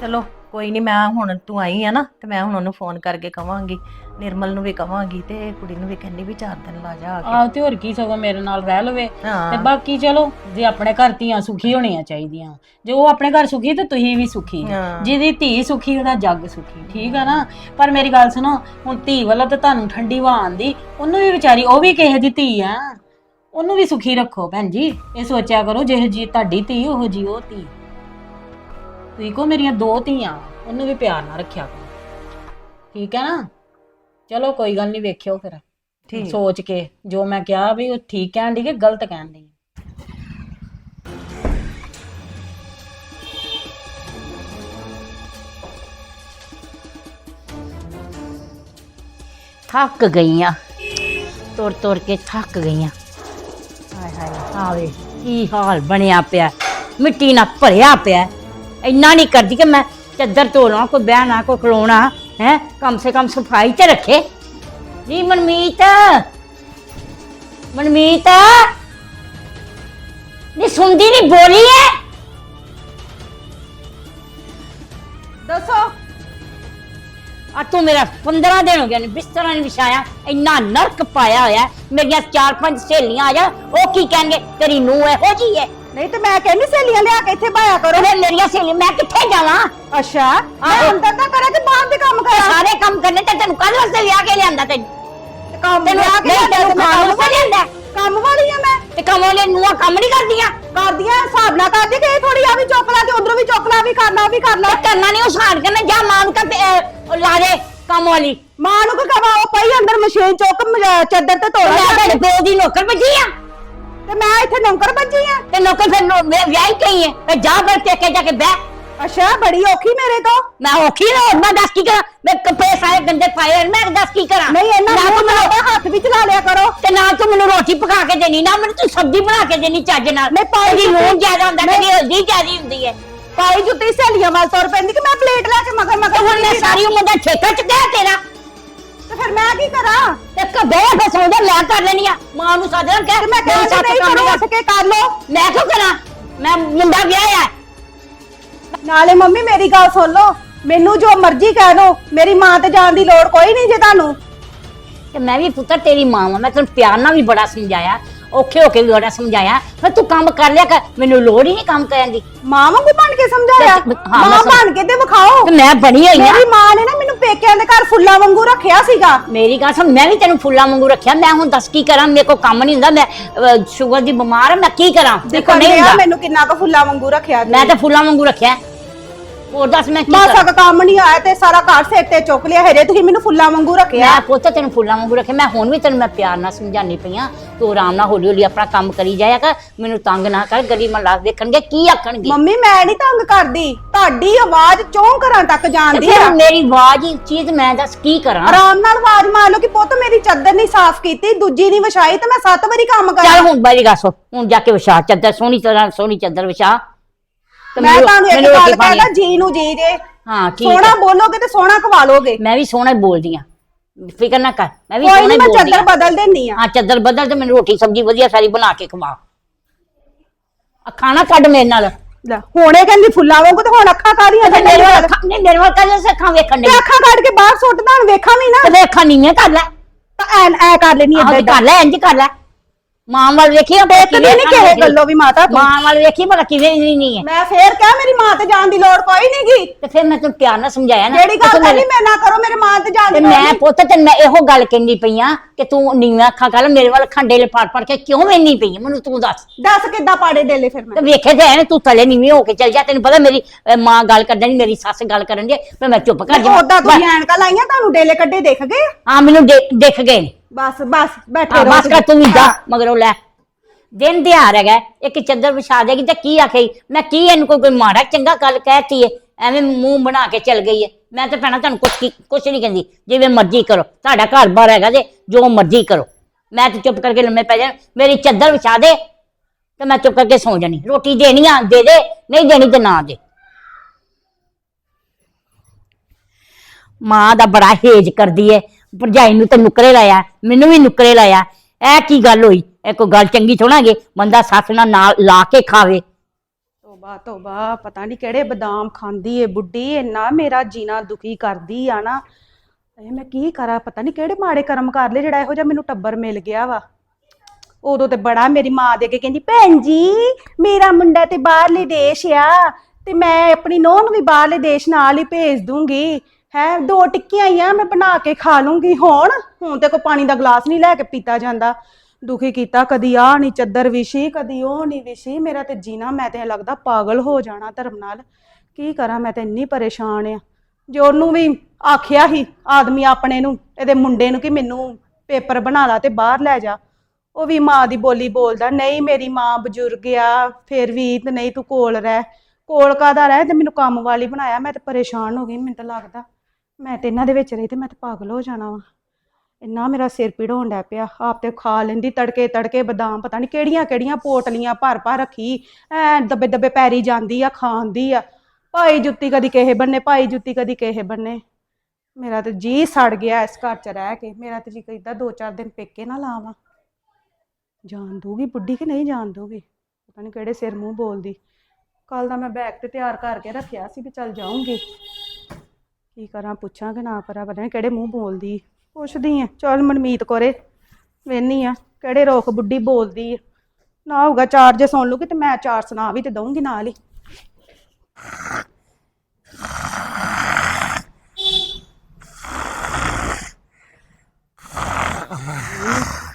ਚਲੋ। ਕੋਈ ਨਹੀਂ ਮੈਂ ਹੁਣ ਤੂੰ ਆਈ ਆ ਨਾ ਤੇ ਮੈਂ ਹੁਣ ਉਹਨੂੰ ਫੋਨ ਕਰਕੇ ਕਵਾਂਗੀ। ਨਿਰਮਲ ਨੂੰ ਵੀ ਕਵਾਂਗੀ ਤੇ ਕੁੜੀ ਨੂੰ ਵੀ ਕਹਿੰਦੀ ਵੀ ਚਾਰ ਦਿਨ ਲਾ ਜਾ ਆ ਕੇ। ਆਹ ਤੇ ਹੋਰ ਕੀ ਸਗੋਂ ਮੇਰੇ ਨਾਲ ਰਹਿ ਲਵੇ। ਤੇ ਬਾਕੀ ਚਲੋ ਜੇ ਆਪਣੇ ਘਰ ਧੀਆਂ ਸੁਖੀ ਹੋਣੀਆਂ ਚਾਹੀਦੀਆਂ। ਜੇ ਉਹ ਆਪਣੇ ਘਰ ਸੁਖੀ ਤੇ ਤੁਸੀਂ ਵੀ ਸੁਖੀ। ਹਾਂ। ਜਿਹਦੀ ਧੀ ਸੁਖੀ ਉਹਦਾ ਜੱਗ ਸੁਖੀ ਠੀਕ ਆ ਨਾ? ਪਰ ਮੇਰੀ ਗੱਲ ਸੁਣੋ ਹੁਣ ਧੀ ਵੱਲੋਂ ਤੇ ਤੁਹਾਨੂੰ ਠੰਡੀ ਹਵਾ ਆਂਦੀ ਉਹਨੂੰ ਵੀ ਵਿਚਾਰੀ ਉਹ ਵੀ ਕਿਸੇ ਦੀ ਧੀ ਆ। ਉਹਨੂੰ ਵੀ ਸੁਖੀ ਰੱਖੋ ਭੈਣ ਜੀ। ਇਹ ਸੋਚਿਆ ਕਰੋ ਜਿਹੋ ਜੀ ਤੁਹਾਡੀ ਧੀ ਉਹੋ ਜੀ ਉਹ ਧੀ। ਤੁਸੀਂ ਕੋ ਮੇਰੀਆਂ ਦੋ ਧੀਆਂ ਉਹਨੂੰ ਵੀ ਪਿਆਰ ਨਾਲ ਰੱਖਿਆ ਕਰੋ। ਠੀਕ ਹੈ ਨਾ? ਚਲੋ ਕੋਈ ਗੱਲ ਨਹੀਂ ਵੇਖਿਓ ਫਿਰ। ਠੀਕ। ਸੋਚ ਕੇ ਜੋ ਮੈਂ ਕਿਹਾ ਵੀ ਉਹ ਠੀਕ ਕਹਿਣ ਦੀ ਕਿ ਗਲਤ ਕਹਿਣ ਦੀ ਥੱਕ ਗਈਆਂ। ਤੁਰ ਤੁਰ ਕੇ ਥੱਕ ਗਈਆਂ। ਹਾਏ ਹਾਏ ਆਵੇ ਕੀ ਹਾਲ ਬਣਿਆ ਪਿਆ? ਮਿੱਟੀ ਨਾਲ ਭਰਿਆ ਪਿਆ। ਇੰਨਾ ਨਹੀਂ ਕਰਦੀ ਕਿ ਮੈਂ ਚੱਦਰ ਧੋਣਾ ਕੋਈ ਬਹਿਣਾ ਕੋਈ ਖਲੋਣਾ ਹੈ? ਕਮ ਸੇ ਕਮ ਸਫ਼ਾਈ ਤੇ ਰੱਖੇ। ਜੀ ਮਨਮੀਤ। ਮਨਮੀਤ। ਨੀ ਸੁਣਦੀ ਨਹੀਂ ਬੋਲੀ ਹੈ ਦੱਸੋ। ਆ ਤੂੰ ਮੇਰਾ 15 ਦਿਨ ਹੋ ਗਿਆ ਨੇ ਬਿਸਤਰਾ ਨਹੀਂ ਵਿਛਾਇਆ, ਇੰਨਾ ਨਰਕ ਪਾਇਆ ਹੋਇਆ, ਮੇਰੀਆਂ ਚਾਰ ਪੰਜ ਸਹੇਲੀਆਂ ਆ ਜਾ, ਉਹ ਕੀ ਕਹਿਣਗੇ? ਤੇਰੀ ਨੂੰਹ ਇਹੋ ਜੀ ਹੈ ਨਹੀਂ ਤੇ ਮੈਂ ਕਹਿੰਦੀ ਸਹੇਲੀਆਂ ਲਿਆ ਕੇ ਇੱਥੇ ਬਾਇਆ ਕਰੋ। ਅਰੇ ਮੇਰੀਆਂ ਸਹੇਲੀਆਂ ਮੈਂ ਕਿੱਥੇ ਜਾਵਾਂ? ਅੱਛਾ ਮੈਂ। ਅੰਦਰ ਦਾ ਕਰਾਂ ਕਿ ਬਾਹਰ ਦੇ ਕੰਮ ਇਹ ਕਰਾਂ। ਸਾਰੇ ਕੰਮ ਕਰਨੇ ਤੇ ਤੈਨੂੰ ਕੱਲ ਵਾਸਤੇ ਵਿਆਹ ਕੇ ਲਿਆਂਦਾ ਤੈਨੂੰ? ਕੰਮ ਤੈਨੂੰ ਲਿਆ ਕੇ ਨਹੀਂ ਤੈਨੂੰ ਤੇ ਖਾਣ ਵਾਸਤੇ ਲਿਆਂਦਾ। ਕੰਮ ਵਾਲੀ ਆ ਮੈਂ। ਤੇ ਕੰਮ ਵਾਲੇ ਨੂੰਹਾਂ ਕੰਮ ਨਹੀਂ ਕਰਦੀਆਂ? ਕਰਦੀਆਂ ਹਿਸਾਬ ਨਾਲ ਕਰਦੀ ਕਿ ਥੋੜੀ ਆ ਵੀ ਚੁੱਕ ਲਾ ਤੇ ਉਧਰੋਂ ਵੀ ਚੁੱਕ ਲਾ ਵੀ ਕਰਨਾ ਵੀ ਕਰ ਲਾ ਤੇ ਕਰਨਾ ਨਹੀਂ ਉਹ ਸਾੜ ਕਰਨਾ ਜਾ ਮਾਂ ਨੂੰ ਕਹ ਲਾ ਦੇ ਕੰਮ ਵਾਲੀ। ਮਾਂ ਨੂੰ ਕੀ ਕਹਾਂ ਉਹ ਪਈ ਅੰਦਰ ਮਸ਼ੀਨ ਚੁੱਕ ਮ- ਚੱਦਰ ਤੇ ਧੋਲਾ ਮੈਂ ਤੇਰੇ ਪਿਓ ਦੀ ਨੌਕਰ ਬੱਜੀ ਆ। ਤੇ ਮੈਂ ਇੱਥੇ ਨੌਕਰ ਬੱਜੀ ਆ। ਤੇ ਨੌਕਰ ਫਿਰ ਨੌ- ਮੈਂ ਵਿਆਹੀ ਕਹੀ ਹੈ ਤੇ ਜਾ ਫਿਰ ਟੇਕੇ ਜਾ ਕੇ ਬਹਿ। ਅੱਛਾ ਬੜੀ ਔਖੀ ਮੇਰੇ ਤੋਂ। ਮੈਂ ਔਖੀ ਨਾ ਹੋਰ ਮੈਂ ਦੱਸ ਕੀ ਕਰਾਂ? ਮੈਂ ਕੱਪੜੇ ਸਾਰੇ ਗੰਦੇ ਪਾਏ ਹੋਏ ਨੇ, ਮੈਂ ਦੱਸ ਕੀ ਕਰਾਂ? ਨਹੀਂ ਇਹਨਾਂ ਨਾ ਤੂੰ ਮੈਨੂੰ ਮੈਂ ਹੱਥ ਵੀ ਚਲਾ ਲਿਆ ਕਰੋ। ਤੇ ਨਾ ਤੂੰ ਮੈਨੂੰ ਰੋਟੀ ਪਕਾ ਕੇ ਦੇਣੀ ਨਾ ਮੈਨੂੰ ਤੂੰ ਸਬਜ਼ੀ ਬਣਾ ਕੇ ਦੇਣੀ ਚੱਜ ਨਾਲ। ਨਹੀਂ, ਪਾਈ ਕਦੀ ਜੁੱਤੀ- ਲੂਣ ਜ਼ਿਆਦਾ ਹੁੰਦਾ। ਕਦੀ ਹਲਦੀ ਜ਼ਿਆਦਾ ਹੁੰਦੀ ਹੈ। ਪਾਈ ਜੁੱਤੀ ਸਹੇਲੀਆਂ ਵੱਲ ਤੁਰ ਪੈਂਦੀ ਕਿ ਮੈਂ ਪਲੇਟ ਲੈ ਕੇ ਮਗਰ ਤੇ ਮਗਰ ਹੁਣ ਮੈਂ ਸਾਰੀ ਉਮਰ ਦਾ ਠੇਕਾ ਚੁੱਕਿਆ ਤੇਰਾ। ਤੇ ਫਿਰ ਮੈਂ ਕੀ ਕਰਾਂ? ਤੇ ਕਬੇ ਫਸਾਉਂਦਾ ਮੈਂ ਕਰ ਲੈਣੀ ਆ। ਮਾਂ ਨੂੰ ਸਾਧਣਾ ਕਹਿ ਮੈਂ ਕਹਿੰਦੀ ਸੱਸ ਨਹੀਂ ਕੰਮ ਕਰੋ। ਉੱਠ ਕੇ ਕਰ ਲੋ ਮੈਂ ਕਿਉਂ ਕਰਾਂ? ਮੈਂ ਮੁੰਡਾ ਵਿਆਹਿਆ ਨਾਲੇ ਮੰਮੀ ਮੇਰੀ ਗੱਲ ਸੁਣ ਲਓ। ਮੈਨੂੰ ਜੋ ਮਰਜ਼ੀ ਕਹਿ ਦੋ ਮੇਰੀ ਮਾਂ ਤੇ ਜਾਣ ਦੀ ਲੋੜ ਕੋਈ ਨਹੀਂ ਜੇ ਤੁਹਾਨੂੰ। ਤੇ ਮੈਂ ਵੀ ਪੁੱਤਰ ਤੇਰੀ ਮਾਂ ਵਾਂ। ਮੈਂ ਤੈਨੂੰ ਪਿਆਰ ਨਾਲ ਵੀ ਬੜਾ ਸਮਝਾਇਆ ਔਖੇ ਹੋ ਕੇ ਵੀ ਬੜਾ ਸਮਝਾਇਆ। ਪਰ ਤੂੰ ਕੰਮ ਕਰ ਲਿਆ ਕਰ ਮੈਨੂੰ ਲੋੜ ਹੀ ਨਹੀਂ ਕੰਮ ਕਰਨ ਦੀ। ਮਾਂ ਵਾਂਗੂ ਬਣ ਕੇ ਸਮਝਾਇਆ? ਹਾਂ, ਮੈਂ ਮਾਂ ਬਣ ਕੇ ਤੇ ਵਿਖਾਓ। ਤੇ ਮੈਂ ਬਣੀ ਹੋਈ ਆ। ਮੇਰੀ ਮਾਂ ਨੇ ਨਾ ਮੈਨੂੰ ਪੇਕਿਆਂ ਦੇ ਫੁੱਲਾਂ ਵਾਂਗੂ ਰੱਖਿਆ ਸੀਗਾ। ਮੇਰੀ ਗੱਲ ਸੁਣ ਮੈਂ ਵੀ ਤੈਨੂੰ ਫੁੱਲਾਂ ਵਾਂਗੂ ਰੱਖਿਆ। ਮੈਂ ਹੁਣ ਦੱਸ ਕੀ ਕਰਾਂ? ਮੇਰੇ ਕੋ ਕੰਮ ਨਹੀਂ ਹੁੰਦਾ। ਮੈਂ ਸ਼ੂਗਰ ਦੀ ਬਿਮਾਰ ਹਾਂ ਮੈਂ ਕੀ ਕਰਾਂ? ਦੇਖੋ ਨਹੀਂ ਦੇਖੋ ਹੁੰਦਾ। ਮੈਨੂੰ ਕਿੰਨਾ ਕੁ ਫੁੱਲਾਂ ਵਾਂਗੂ ਰੱਖਿਆ ਮੈਂ ਤਾਂ ਫੁੱਲਾਂ ਵਾਂਗੂ ਰੱਖਿਆ। ਹੋਰ ਦੱਸ ਮੈਂ ਕੀ ਮਾਸਾ ਕਰਾਂ? ਕੰਮ ਨਹੀਂ ਆਇਆ ਤੇ ਸਾਰਾ ਘਰ ਸਿਰ ਤੇ ਚੁੱਕ ਲਿਆ। ਹਰੇ ਤੁਸੀਂ ਮੈਨੂੰ ਫੁੱਲਾਂ ਵਾਂਗੂ ਰੱਖਿਆ। ਮੈਂ ਪੁੱਤ ਤੈਨੂੰ ਫੁੱਲਾਂ ਵਾਂਗੂ ਰੱਖਿਆ। ਮੈਂ ਹੁਣ ਵੀ ਤੈਨੂੰ ਮੈਂ ਪਿਆਰ ਨਾਲ ਸਮਝਾਣੀ ਪਈਆਂ ਤੂੰ ਆਰਾਮ ਨਾਲ ਹੌਲੀ ਹੌਲੀ ਆਪਣਾ ਕੰਮ ਕਰੀ ਜਾਇਆ ਕਰ। ਮੈਨੂੰ ਤੰਗ ਨਾ ਕਰ। ਗਲੀ ਮਹੱਲਾ ਦੇਖਣਗੇ ਕੀ ਆਖਣਗੇ। ਮੰਮੀ ਮੈਂ ਨਹੀਂ ਤੰਗ ਕਰਦੀ। ਤੁਹਾਡੀ ਆਵਾਜ਼ ਚੌਂ ਘਰਾਂ ਤੱਕ ਤੇ ਜਾਂਦੀ ਫਿਰ ਆ। ਮੇਰੀ ਆਵਾਜ਼ ਹੀ ਚੀਜ਼ ਮੈਂ ਦੱਸ ਕੀ ਕਰਾਂ? ਆਰਾਮ ਨਾਲ ਆਵਾਜ਼ ਮਾਰ ਲਓ ਕਿ ਪੁੱਤ ਮੇਰੀ ਚੱਦਰ ਨਹੀਂ ਸਾਫ਼ ਕੀਤੀ ਦੂਜੀ ਨਹੀਂ ਵਿਛਾਈ ਤੇ ਮੈਂ ਸੱਤ ਵਾਰੀ ਕੰਮ ਕਰਾਂ। ਚੱਲ ਹੁਣ ਬਾਈ ਗਾ ਸੋ ਹੁਣ ਜਾ ਕੇ ਵਿਛਾ ਚੱਦਰ ਸੋਹਣੀ ਤਰ੍ਹਾਂ ਸੋਹਣੀ ਚੱਦਰ ਵਿਛਾ। ਤੇ ਮੈਂ ਮੈਨੂੰ- ਤੁਹਾਨੂੰ ਇੱਕ ਮੈਨੂੰ ਰੋਟੀ ਗੱਲ ਪਾਣੀ- ਕਹਿੰਦਾ ਜੀ ਨੂੰ ਜੀ ਜੇ ਹਾਂ ਠੀਕ ਸੋਹਣਾ ਹੈ। ਬੋਲੋਗੇ ਤੇ ਸੋਹਣਾ ਖਵਾ ਲੋਗੇ ਮੈਂ ਵੀ ਸੋਹਣਾ ਹੀ ਬੋਲਦੀ ਆ ਫਿਕਰ ਨਾ ਕਰ ਮੈਂ ਵੀ ਕੋਈ ਸੋਹਣਾ ਨਹੀਂ ਹੀ ਮੈਂ ਬੋਲਦੀ ਚੱਦਰ ਆ ਬਦਲ ਦਿੰਨੀ ਆ ਹਾਂ ਚੱਦਰ ਬਦਲ ਤੇ ਮੈਨੂੰ ਰੋਟੀ ਸਬਜ਼ੀ ਵਧੀਆ ਸਾਰੀ ਬਣਾ ਕੇ ਖਵਾ। ਆ ਖਾਣਾ ਕੱਢ ਮੇਰੇ ਨਾਲ। ਲੈ ਹੁਣੇ ਕਹਿੰਦੀ ਫੁੱਲਾਂ ਵਾਂਗੂ ਤੇ ਹੁਣ ਅੱਖਾਂ ਕਾਦੀਆਂ ਤੇ ਮੇਰੇ ਵੱਲ ਅੱਖਾਂ ਨਹੀਂ ਮੇਰੇ ਵੱਲ ਕਦੇ ਅੱਖਾਂ ਵੇਖਣ ਨਹੀਂ ਅੱਖਾਂ ਕੱਢ ਕੇ ਬਾਹਰ ਸੁੱਟ ਦਾਂ ਵੇਖਾਂ ਵੀ ਨਾ। ਤੇ ਅੱਖਾਂ ਨੀਵੇਂ ਕਰ ਲੈ। ਤਾਂ ਐ ਐ ਕਰ ਲੈਣੀ ਆਹ ਵੀ ਕਰ ਲੈ ਇੰਜ ਕਰ ਲੈ। ਮਾਂ ਵੱਲ ਵੇਖੀ ਆ ਇੱਕ ਦਿਨ ਨਹੀਂ ਕਿਸੇ ਗੱਲੋਂ ਵੀ ਮਾਤਾ ਤੂੰ। ਮਾਂ ਵੱਲ ਵੇਖੀ ਭਲਾ ਕਿਵੇਂ ਨਹੀਂ ਨਹੀਂ ਹੈ ਮੈਂ ਫੇਰ ਕਿਹਾ ਮੇਰੀ ਮਾਂ ਤੇ ਜਾਣ ਦੀ ਲੋੜ ਕੋਈ ਨਹੀਂ ਗੀ। ਤੇ ਫਿਰ ਮੈਂ ਤੈਨੂੰ ਪਿਆਰ ਨਾਲ ਸਮਝਾਇਆ ਨਾ। ਜਿਹੜੀ ਗੱਲ ਕਹਿੰਦੀ ਮੈਂ ਨਾ ਕਰੋ ਮੇਰੇ ਮਾਂ ਤੇ ਜਾਣ ਦੀ ਲੋੜ ਮੈਂ ਪੁੱਤ ਤੇ ਮੈਂ ਇਹੋ ਗੱਲ ਕਹਿੰਦੀ ਪਈ ਆ ਕਿ ਤੂੰ ਨੀਵੇਂ ਅੱਖਾਂ ਕਰ ਮੇਰੇ ਵੱਲ ਖੰਡੇ ਲੈ ਫੜ ਫੜ ਕੇ ਕਿਉਂ ਵੇਨੀ ਪਈ? ਮੈਨੂੰ ਤੂੰ ਦੱਸ। ਦੱਸ ਕਿੱਦਾਂ ਪਾੜੇ ਦੇ ਲੈ ਫਿਰ ਮੈਂ। ਤੇ ਵੇਖੇ ਤੇ ਐ ਤੂੰ ਥੱਲੇ ਨੀਵੇਂ ਹੋ ਕੇ ਚੱਲ ਜਾ। ਤੈਨੂੰ ਪਤਾ ਮੇਰੀ ਮਾਂ ਗੱਲ ਕਰਦੀ ਨਹੀਂ ਮੇਰੀ ਸੱਸ ਗੱਲ ਕਰਨ ਦੀ ਪਰ ਮੈਂ ਚੁੱਪ ਕਰ ਜਾ ਉਦਾਂ ਤੁਸੀਂ ਐਨਕਾਂ ਲਾਈਆਂ ਤੁਹਾਨੂੰ ਡੇਲੇ ਕੱਢੇ ਦਿਖ ਗਏ ਹਾਂ ਮੈਨੂੰ ਦਿਖ ਗਏ ਬਸ ਬਸ ਬੈਠੇ ਰਹੋ ਬਸ ਕਰ ਤੂੰ ਵੀ ਜਾ। ਮਗਰੋਂ ਲੈ। ਦਿਨ ਦਿਹਾੜ ਹੈਗਾ ਇੱਕ ਚੱਦਰ ਵਿਛਾ ਦੇਗੀ ਤੇ ਕੀ ਆਖੇ ਮੈਂ ਕੀ ਇਹਨੂੰ ਕੋਈ ਕੋਈ ਮਾੜਾ ਚੰਗਾ ਗੱਲ ਕਹਿਤੀ ਏ? ਐਵੇਂ ਮੂੰਹ ਬਣਾ ਕੇ ਚੱਲ ਗਈ ਏ। ਮੈਂ ਤਾਂ ਭੈਣਾ ਤੁਹਾਨੂੰ ਕੁਛ ਕੀ- ਕੁਛ ਨਹੀਂ ਕਹਿੰਦੀ। ਜਿਵੇਂ ਮਰਜ਼ੀ ਕਰੋ। ਤੁਹਾਡਾ ਘਰ ਬਾਰ ਹੈਗਾ ਜੇ ਜੋ ਮਰਜ਼ੀ ਕਰੋ। ਮੈਂ ਤੇ ਚੁੱਪ ਕਰਕੇ ਲੰਮੇ ਪੈ ਜਾ ਮੇਰੀ ਚੱਦਰ ਵਿਛਾ ਦੇ ਤੇ ਮੈਂ ਚੁੱਪ ਕਰਕੇ ਸੌ ਜਾਣੀ। ਰੋਟੀ ਦੇਣੀ ਆ ਦੇ ਦੇ। ਨਹੀਂ ਦੇਣੀ ਤੇ ਨਾ ਦੇ। ਮਾਂ ਦਾ ਬੜਾ ਹੇਜ ਕਰਦੀ ਏ। ਭਰਜਾਈ ਨੂੰ ਤੇ ਨੁਕਰੇ ਲਾਇਆ, ਮੈਨੂੰ ਵੀ ਨੁਕਰੇ ਲਾਇਆ। ਇਹ ਕੀ ਗੱਲ ਹੋਈ? ਇਹ ਕੋਈ ਗੱਲ ਚੰਗੀ ਥੋੜਾਗੇ ਬੰਦਾ ਸੱਸ ਨਾਲ ਨਾਲ ਲਾ ਕੇ ਖਾਵੇ। ਤੋਬਾ ਤੋਬਾ, ਪਤਾ ਨਹੀਂ ਕਿਹੜੇ ਬਦਾਮ ਖਾਂਦੀ ਏ ਬੁੱਢੀ, ਇੰਨਾ ਮੇਰਾ ਜੀਣਾ ਦੁਖੀ ਕਰਦੀ ਆ ਨਾ। ਇਹ ਮੈਂ ਕੀ ਕਰਾਂ? ਪਤਾ ਨਹੀਂ ਕਿਹੜੇ ਮਾੜੇ ਕਰਮ ਕਰ ਲਏ, ਜਿਹੜਾ ਇਹੋ ਜਿਹਾ ਮੈਨੂੰ ਟੱਬਰ ਮਿਲ ਗਿਆ ਵਾ। ਉਦੋਂ ਤੇ ਬੜਾ ਮੇਰੀ ਮਾਂ ਦੇ ਕੇ ਕਹਿੰਦੀ, ਭੈਣ ਜੀ, ਮੇਰਾ ਮੁੰਡਾ ਤੇ ਬਾਹਰਲੇ ਦੇਸ਼ ਆ ਤੇ ਮੈਂ ਆਪਣੀ ਨੂੰਹ ਨੂੰ ਵੀ ਬਾਹਰਲੇ ਦੇਸ਼ ਨਾਲ ਹੀ ਭੇਜ ਦੂੰਗੀ। ਹੈ, ਦੋ ਟਿੱਕੀਆਂ ਹੀ ਆ, ਮੈਂ ਬਣਾ ਕੇ ਖਾ ਲੂੰਗੀ ਹੁਣ। ਹੁਣ ਤੇ ਕੋਈ ਪਾਣੀ ਦਾ ਗਲਾਸ ਨਹੀਂ ਲੈ ਕੇ ਪੀਤਾ ਜਾਂਦਾ। ਦੁਖੀ ਕੀਤਾ, ਕਦੀ ਆ ਨਹੀਂ ਚੱਦਰ ਵਿਛੀ, ਕਦੀ ਉਹ ਨਹੀਂ ਵਿਸ਼ੀ ਮੇਰਾ ਤੇ ਜੀਣਾ, ਮੈਂ ਤੇ ਲੱਗਦਾ ਪਾਗਲ ਹੋ ਜਾਣਾ ਧਰਮ ਨਾਲ। ਕੀ ਕਰਾਂ, ਮੈਂ ਤੇ ਇੰਨੀ ਪਰੇਸ਼ਾਨ ਆ। ਜੋ ਉਹਨੂੰ ਵੀ ਆਖਿਆ ਸੀ, ਆਦਮੀ ਆਪਣੇ ਨੂੰ, ਇਹਦੇ ਮੁੰਡੇ ਨੂੰ ਕਿ ਮੈਨੂੰ ਪੇਪਰ ਬਣਾ ਲਾ ਤੇ ਬਾਹਰ ਲੈ ਜਾ। ਉਹ ਵੀ ਮਾਂ ਦੀ ਬੋਲੀ ਬੋਲਦਾ, ਨਹੀਂ, ਮੇਰੀ ਮਾਂ ਬਜ਼ੁਰਗ ਆ, ਫਿਰ ਵੀ ਤੇ ਨਹੀਂ ਤੂੰ ਕੋਲ ਰਹਿ। ਕੋਲ ਕਾਦਾ ਰਹਿ? ਤੇ ਮੈਨੂੰ ਕੰਮ ਵਾਲੀ ਬਣਾਇਆ, ਮੈਂ ਤੇ ਪਰੇਸ਼ਾਨ ਹੋ ਗਈ, ਮੈਨੂੰ ਤਾਂ ਲੱਗਦਾ। ਮੈਂ ਤੇ ਇਹਨਾਂ ਦੇ ਵਿੱਚ ਰਹੀ ਤੇ ਮੈਂ ਤੇ ਪਾਗਲ ਹੋ ਜਾਣਾ ਵਾ। ਇੰਨਾ ਮੇਰਾ ਸਿਰ ਪੀੜ ਹੋਣ ਡੈ ਪਿਆ। ਆਪ ਤੇ ਖਾ ਲੈਂਦੀ, ਤੜਕੇ ਤੜਕੇ ਬਦਾਮ, ਪਤਾ ਨਹੀਂ ਕਿਹੜੀਆਂ ਕਿਹੜੀਆਂ ਪੋਟਲੀਆਂ ਭਰ ਭਰ ਰੱਖੀ। ਐ ਦੱਬੇ ਦੱਬੇ ਪੈਰੀ ਜਾਂਦੀ ਆ, ਖਾਂਦੀ ਆ। ਭਾਈ ਜੁੱਤੀ ਕਦੀ ਕਿਸੇ ਬੰਨੇ, ਭਾਈ ਜੁੱਤੀ ਕਦੀ ਕਿਸੇ ਬੰਨੇ। ਮੇਰਾ ਤੇ ਜੀ ਸੜ ਗਿਆ ਇਸ ਘਰ ਚ ਰਹਿ ਕੇ। ਮੇਰਾ ਤੇ ਜੀ ਕਹਿੰਦਾ ਦੋ ਚਾਰ ਦਿਨ ਪੇਕੇ ਨਾ ਲਾਵਾਂ। ਜਾਣ ਦੂਗੀ ਬੁੱਢੀ ਕਿ ਨਹੀਂ ਜਾਣ ਦੂਗੀ ਪਤਾ ਨਹੀਂ ਕਿਹੜੇ ਸਿਰ ਮੂੰਹ ਬੋਲਦੀ। ਕੱਲ ਦਾ ਮੈਂ ਬੈਗ ਤੇ ਤਿਆਰ ਕਰਕੇ ਰੱਖਿਆ ਸੀ ਵੀ ਚੱਲ ਜਾਊਂਗੀ। ਕੀ ਕਰਾਂ ਪੁੱਛਾਂ ਕਿ ਨਾ ਕਰਾਂ, ਪਤਾ ਨਹੀਂ ਕਿਹੜੇ ਮੂੰਹ ਬੋਲਦੀ ਪੁੱਛਦੀ ਆ। ਚਲ ਮਨਮੀਤ ਕੋਰੇ, ਵੇਨੀ ਆ, ਕਿਹੜੇ ਰੋਖ ਬੁੱਢੀ ਬੋਲਦੀ ਆ। ਨਾ ਹੋਊਗਾ ਚਾਰ ਸੁਣ ਲੂਗੀ ਤੇ ਮੈਂ ਚਾਰ ਸੁਣਾ ਵੀ ਤੇ ਦਊਂਗੀ ਨਾਲ ਹੀ।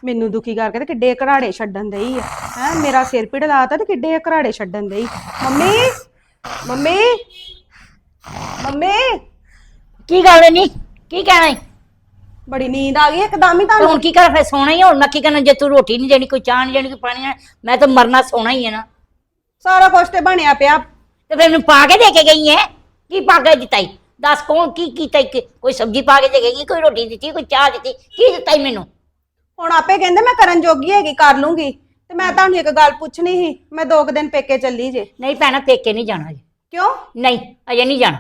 ਮੈਨੂੰ ਦੁਖੀ ਕਰਕੇ ਤੇ ਕਿੱਡੇ ਘਰਾੜੇ ਛੱਡਣ ਦੇਈ ਆ। ਹੈ, ਮੇਰਾ ਸਿਰ ਪੀੜ ਲਾਤਾ ਤੇ ਕਿੱਡੇ ਘਰਾੜੇ ਛੱਡਣ ਦੇਈ। ਮੰਮੀ ਮੰਮੀ ਮੰਮੀ ਕੀ ਗੱਲ ਨਹੀਂ ਕੀ ਕਹਿਣਾ ਈ? ਬੜੀ ਨੀਂਦ ਆ ਗਈ ਇੱਕਦਮ ਹੀ ਤੇ ਤੁਹਾਨੂੰ। ਹੁਣ ਕੀ ਕਰ ਫੇ ਸੋਣਾ ਹੀ ਆ, ਹੁਣ ਮੈਂ ਕੀ ਕਰਨਾ? ਜੇ ਤੂੰ ਰੋਟੀ ਨਹੀਂ ਦੇਣੀ ਕੋਈ ਚਾਹ ਨਹੀਂ ਦੇਣੀ ਕੋਈ ਪਾਣੀ ਨਹੀਂ ਮੈਂ ਤਾਂ ਮਰਨਾ ਸੋਣਾ ਹੀ ਹੈ ਨਾ। ਸਾਰਾ ਕੁਝ ਤੇ ਬਣਿਆ ਪਿਆ। ਤੇ ਫਿਰ ਮੈਨੂੰ ਪਾ ਕੇ ਦੇ ਕੇ ਗਈ ਹੈ? ਕੀ ਪਾ ਕੇ ਦਿੱਤਾ ਈ? ਦੱਸ ਕੌਣ ਕੀ ਕੀਤਾ ਈ? ਕਿ ਕੋਈ ਸਬਜ਼ੀ ਪਾ ਕੇ ਦੇ ਕੇ ਗਈ ਕੋਈ ਰੋਟੀ ਦਿੱਤੀ ਕੋਈ ਚਾਹ ਦਿੱਤੀ ਕੀ ਦਿੱਤਾ ਈ ਮੈਨੂੰ? ਹੁਣ ਆਪੇ ਕਹਿੰਦੇ ਮੈਂ ਕਰਨ ਜੋਗੀ ਹੈਗੀ ਕਰ ਲੂੰਗੀ। ਤੇ ਮੈਂ ਤੁਹਾਨੂੰ ਇੱਕ ਗੱਲ ਪੁੱਛਣੀ ਸੀ ਮੈਂ ਦੋ ਕੁ ਦਿਨ ਪੇਕੇ ਚੱਲੀ ਜੇ। ਨਹੀਂ ਭੈਣਾ ਪੇਕੇ ਨਹੀਂ ਜਾਣਾ ਅਜੇ ਕਿਉਂ? ਨਹੀਂ ਅਜੇ ਨਹੀਂ ਜਾਣਾ।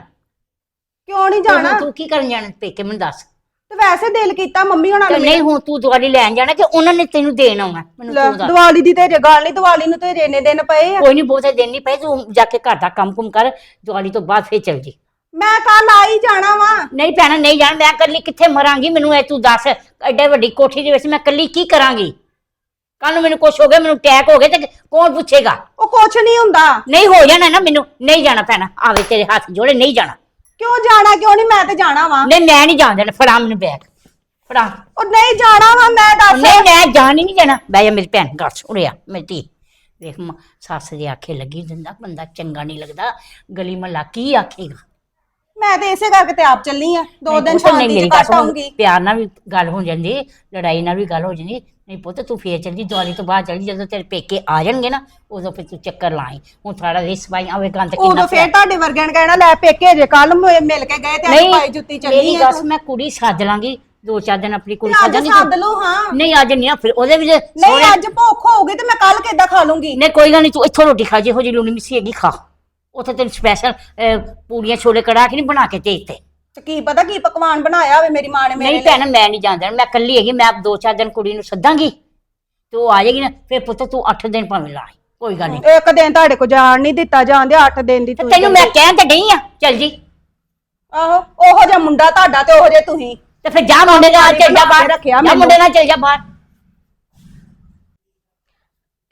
ਕਿਉਂ ਨਹੀਂ ਜਾਣਾ? ਤੂੰ ਕੀ ਕਰਨ ਜਾਣਾ ਪੇਕੇ ਮੈਨੂੰ ਦੱਸ। ਤੇ ਵੈਸੇ ਦਿਲ ਕੀਤਾ ਮੰਮੀ ਹੁਣਾਂ ਤੇ ਨੇ ਨਹੀਂ ਹੁਣ ਤੂੰ ਦਵਾਲੀ ਲੈਣ ਜਾਣਾ ਕਿ ਉਹਨਾਂ ਨੇ ਤੈਨੂੰ ਦੇਣ ਆਉਣਾ ਮੈਨੂੰ ਤੂੰ ਦੱਸ। ਦੀਵਾਲੀ ਦੀ ਤੇ ਜੇ ਗੱਲ ਨਹੀਂ ਦੀਵਾਲੀ ਨੂੰ ਤੇ ਇੰਨੇ ਦਿਨ ਪਏ ਆ। ਕੋਈ ਨਹੀਂ ਬਹੁਤੇ ਦਿਨ ਨਹੀਂ ਪਏ ਤੂੰ ਜਾ ਕੇ ਘਰ ਦਾ ਕੰਮ ਕੁਮ ਕਰ ਦਿਵਾਲੀ ਤੋਂ ਬਾਅਦ ਫੇਰ ਚੱਲ ਜੀ। ਮੈਂ ਕੱਲ ਆ ਹੀ ਜਾਣਾ ਵਾ। ਨਹੀਂ ਭੈਣਾ ਨਹੀਂ ਜਾਣ ਮੈਂ ਇਕੱਲੀ ਕਿੱਥੇ ਮਰਾਂਗੀ ਮੈਨੂੰ ਇਹ ਤੂੰ ਦੱਸ ਐਡੇ ਵੱਡੀ ਕੋਠੀ ਦੇ ਵਿੱਚ ਮੈਂ ਇਕੱਲੀ ਕੀ ਕਰਾਂਗੀ? ਕੱਲ ਨੂੰ ਮੈਨੂੰ ਕੁਛ ਹੋ ਗਿਆ ਮੈਨੂੰ ਅਟੈਕ ਹੋ ਗਿਆ ਤੇ ਕੌਣ ਪੁੱਛੇਗਾ? ਉਹ ਕੁਛ ਨਹੀਂ ਹੁੰਦਾ। ਨਹੀਂ ਹੋ ਜਾਣਾ ਨਾ ਮੈਨੂੰ ਨਹੀਂ ਜਾਣਾ ਭੈਣਾ ਆਵੇ ਤੇਰੇ ਹੱਥ ਜੋੜੇ ਨਹੀਂ ਜਾਣਾ। ਕਿਉਂ ਜਾਣਾ ਕਿਉਂ ਨਹੀਂ? ਮੈਂ ਤੇ ਜਾਣਾ ਵਾ। ਨਹੀਂ ਮੈਂ ਨਹੀਂ ਜਾਣ ਦੇਣਾ। ਫੜਾ ਮੈਨੂੰ ਬੈਗ ਫੜਾ। ਉਹ ਨਹੀਂ ਜਾਣਾ ਵਾ ਮੈਂ ਦੱਸ। ਨਹੀਂ ਮੈਂ ਜਾਣ ਹੀ ਨਹੀਂ ਜਾਣਾ ਬਹਿ ਜਾ ਮੇਰੀ ਭੈਣ ਗੱਲ ਸੁਣਿਆ ਮੇਰੀ ਧੀ। ਵੇਖ ਮਾਂ, ਸੱਸ ਦੇ ਆਖੇ ਲੱਗੀ ਦਿੰਦਾ ਬੰਦਾ ਚੰਗਾ ਨਹੀਂ ਲੱਗਦਾ। ਗਲੀ ਮਹੱਲਾ ਕੀ ਆਖੇਗਾ? ਮੈਂ ਤੇ ਇਸੇ ਕਰਕੇ ਤੇ ਆਪ ਚੱਲੀ ਆ। ਦੋ ਦਿਨ ਸ਼ਾਂਤੀ ਚ ਕੱਟ ਸੁਣ, ਆਉਂਗੀ ਪਿਆਰ ਨਾਲ ਵੀ ਗੱਲ ਹੋ ਜਾਂਦੀ ਲੜਾਈ ਨਾਲ ਵੀ ਗੱਲ ਹੋ ਜਾਂਦੀ। ਨਹੀਂ ਪੁੱਤ ਤੂੰ ਫੇਰ ਚੱਲੀ ਦਿਵਾਲੀ ਤੋਂ ਬਾਅਦ ਚੱਲੀ ਜਦੋਂ ਤੇਰੇ ਪੇਕੇ ਆ ਜਾਣਗੇ ਨਾ ਉਦੋਂ ਫਿਰ ਤੂੰ ਚੱਕਰ ਲਾਈ। ਹੁਣ ਥੋੜਾ ਰਿਸ ਬਾਈ ਆਵੇ ਗੰਦ ਕਿੰਨਾ ਉਦੋਂ। ਫੇਰ ਤੁਹਾਡੇ ਵਰਗਿਆਂ ਨੇ ਕਹਿਣਾ ਲੈ ਪੇਕੇ ਜੇ ਕੱਲ ਮਿਲ ਕੇ ਗਏ ਤੇ ਅੱਜ ਪਾਈ ਜੁੱਤੀ ਚੱਲੀ ਮੇਰੀ ਸੁਣ, ਮੈਂ ਕੁੜੀ ਸੱਦ ਲਾਂਗੀ ਦੋ ਚਾਰ ਦਿਨ ਆਪਣੀ ਕੁੜੀ ਤੇ ਅੱਜ ਲਾਂਗੀ ਸੱਦ ਲਓ ਹਾਂ। ਨਹੀਂ ਅੱਜ ਨਹੀਂ ਫਿਰ ਉਹਦੇ ਵਿੱਚ ਨਹੀਂ ਅੱਜ ਭੁੱਖ ਹੋਊਗੀ ਤੇ ਮੈਂ ਕੱਲ ਕਿੱਦਾਂ ਖਾ ਲੂੰਗੀ ਨਹੀਂ ਕੋਈ ਗੱਲ ਨਹੀਂ ਤੂੰ ਇੱਥੋਂ ਰੋਟੀ ਖਾ ਜੇ ਹੋ ਜੀ ਲੂਣੀ ਮਿੱਸੀ ਹੈਗੀ ਖਾ। ਉੱਥੇ ਤੈਨੂੰ ਸਪੈਸ਼ਲ ਪੂੜੀਆਂ ਛੋਲੇ ਕੜਾ ਕੇ ਨਹੀਂ ਬਣਾ ਕੇ ਦੇ ਦਿੱਤੇ। ਤੇ ਕੀ ਪਤਾ ਕੀ ਪਕਵਾਨ ਬਣਾਇਆ ਹੋਵੇ ਮੇਰੀ ਮਾਂ ਨੇ ਮੇਰੇ ਨਹੀਂ ਲਈ। ਭੈਣ ਮੈਂ ਨਹੀਂ ਜਾਣਦਾ ਮੈਂ ਇਕੱਲੀ ਹੈਗੀ ਮੈਂ ਦੋ ਚਾਰ ਦਿਨ ਕੁੜੀ ਨੂੰ ਸੱਦਾਂਗੀ ਤੇ ਉਹ ਆ ਜਾਏਗੀ ਨਾ ਫਿਰ ਪੁੱਤ ਤੂੰ 8 ਦਿਨ ਭਾਵੇਂ ਲਾ ਕੋਈ ਗੱਲ ਨਹੀਂ। ਇੱਕ ਦਿਨ ਤੁਹਾਡੇ ਕੋ ਜਾਣ ਨਹੀਂ ਦਿੱਤਾ ਜਾਂਦੇ 8 ਦਿਨ ਦੀ ਤੇ ਤੁਸੀਂ ਤੈਨੂੰ ਮੈਂ ਕਹਿਣ ਤੇ ਡਈ ਆ ਚੱਲ ਜੀ। ਆਹੋ ਉਹੋ ਜਿਹਾ ਮੁੰਡਾ ਤੁਹਾਡਾ ਤੇ ਉਹੋ ਜੇ ਤੁਸੀਂ। ਤੇ ਫਿਰ ਜਾ ਮੁੰਡੇ ਨਾਲ ਚੱਲ ਜਾ ਬਾਹਰ ਰੱਖਿਆ ਮੈਨੂੰ। ਮੁੰਡੇ ਨਾਲ ਚੱਲ ਜਾ ਬਾਹਰ।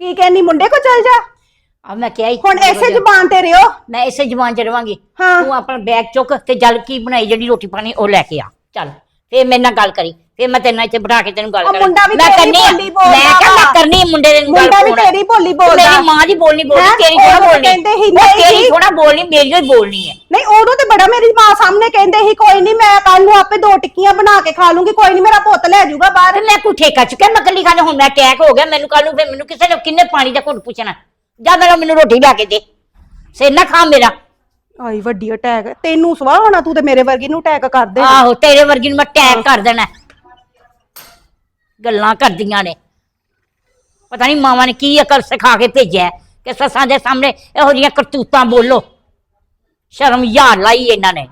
ਕੀ ਕਹਿੰਨੀ ਮੁੰਡੇ ਕੋ ਚੱਲ ਜਾ? ਆ ਮੈਂ ਕਿਹਾ ਹੀ ਹੁਣ ਐਸੇ ਜ਼ਬਾਨ ਤੇ ਰਿਓ। ਮੈਂ ਇਸੇ ਜ਼ਬਾਨ ਚ ਰਵਾਂਗੀ। ਹਾਂ। ਤੂੰ ਆਪਣਾ ਬੈਗ ਚੁੱਕ ਤੇ ਜਲ ਕੀ ਬਣਾਈ ਜਿਹੜੀ ਰੋਟੀ ਪਾਣੀ ਉਹ ਲੈ ਕੇ ਆ। ਚੱਲ ਫੇਰ ਮੇਰੇ ਨਾਲ ਗੱਲ ਕਰੀ। ਫੇਰ ਮੈਂ ਤੇਰੇ ਨਾਲ ਇੱਥੇ ਬਿਠਾ ਕੇ ਤੈਨੂੰ ਗੱਲ ਉਹ ਕਰਾਂ ਮੁੰਡਾ ਵੀ ਮੈਂ ਤੇਰੀ ਕਰਨੀ ਆ। ਬੋਲੀ ਬੋਲਦਾ ਮੈਂ ਕਿਹਾ ਮੈਂ ਵਾ। ਕਰਨੀ ਆ ਮੁੰਡੇ ਦੇ ਨਾਲ ਮੁੰਡਾ ਵੀ। ਤੇਰੀ ਬੋਲੀ ਬੋਲਦਾ। ਮੇਰੀ ਮਾਂ ਦੀ ਬੋਲਣੀ ਹੈਂ? ਤੇਰੀ ਉਹ ਥੋੜਾ ਬੋਲਣੀ। ਕਹਿੰਦੇ ਉਹ ਨਹੀਂ ਤੇਰੀ ਸੀ। ਥੋੜਾ ਬੋਲਣੀ ਮੇਰੀ ਹੀ ਬੋਲਣੀ ਹੈ ਨਹੀਂ ਉਦੋਂ ਤੇ ਬੜਾ ਮੇਰੀ ਮਾਂ ਸਾਹਮਣੇ ਕਹਿੰਦੇ ਸੀ ਕੋਈ ਨਹੀਂ ਮੈਂ ਕੱਲ ਨੂੰ ਆਪੇ ਦੋ ਟਿੱਕੀਆਂ ਬਣਾ ਕੇ ਖਾ ਲੂੰਗੀ। ਕੋਈ ਨਹੀਂ ਮੇਰਾ ਪੁੱਤ ਲੈ ਜਾਊਗਾ ਬਾਹਰ। ਤੇ ਮੈਂ ਕੋਈ ਠੇਕਾ ਚੁੱਕਿਆ? ਮੈਂ ਕੱਲੀ ਖਾਣੇ ਹੁਣ ਮੈਂ ਅਟੈਕ ਹੋ ਗਿਆ। ਮੈਨੂੰ ਕੱਲ ਨੂੰ ਫੇਰ ਮੈਨੂੰ ਕਿਸੇ ਨੇ ਕਿੰਨੇ ਪਾਣੀ ਦਾ ਘੁੱਟ ਪੁੱਛਣਾ? ਜਾ ਮੇਰਾ ਮੈਨੂੰ ਰੋਟੀ ਲਿਆ ਕੇ ਦੇ। ਸਿਰ ਨਾ ਖਾ ਮੇਰਾ। ਆਈ ਵੱਡੀ ਅਟੈਕ ਤੈਨੂੰ ਸਵਾਹ ਹੋਣਾ ਤੂੰ ਤੇ ਮੇਰੇ ਵਰਗੀ ਨੂੰ ਅਟੈਕ ਕਰ ਦੇ ਆਹੋ ਤੇਰੇ ਵਰਗੀ ਨੂੰ ਮੈਂ ਅਟੈਕ ਕਰ ਦੇਣਾ। ਗੱਲਾਂ ਕਰਦੀਆਂ ਨੇ। ਪਤਾ ਨਹੀਂ ਮਾਵਾਂ ਨੇ ਕੀ ਅਕਲ ਸਿਖਾ ਕੇ ਭੇਜਿਆ ਕਿ ਸੱਸਾਂ ਦੇ ਸਾਹਮਣੇ ਇਹੋ ਜਿਹੀਆਂ ਕਰਤੂਤਾਂ ਬੋਲੋ। ਸ਼ਰਮ ਯਾਰ ਲਾਈ ਇਹਨਾਂ ਨੇ।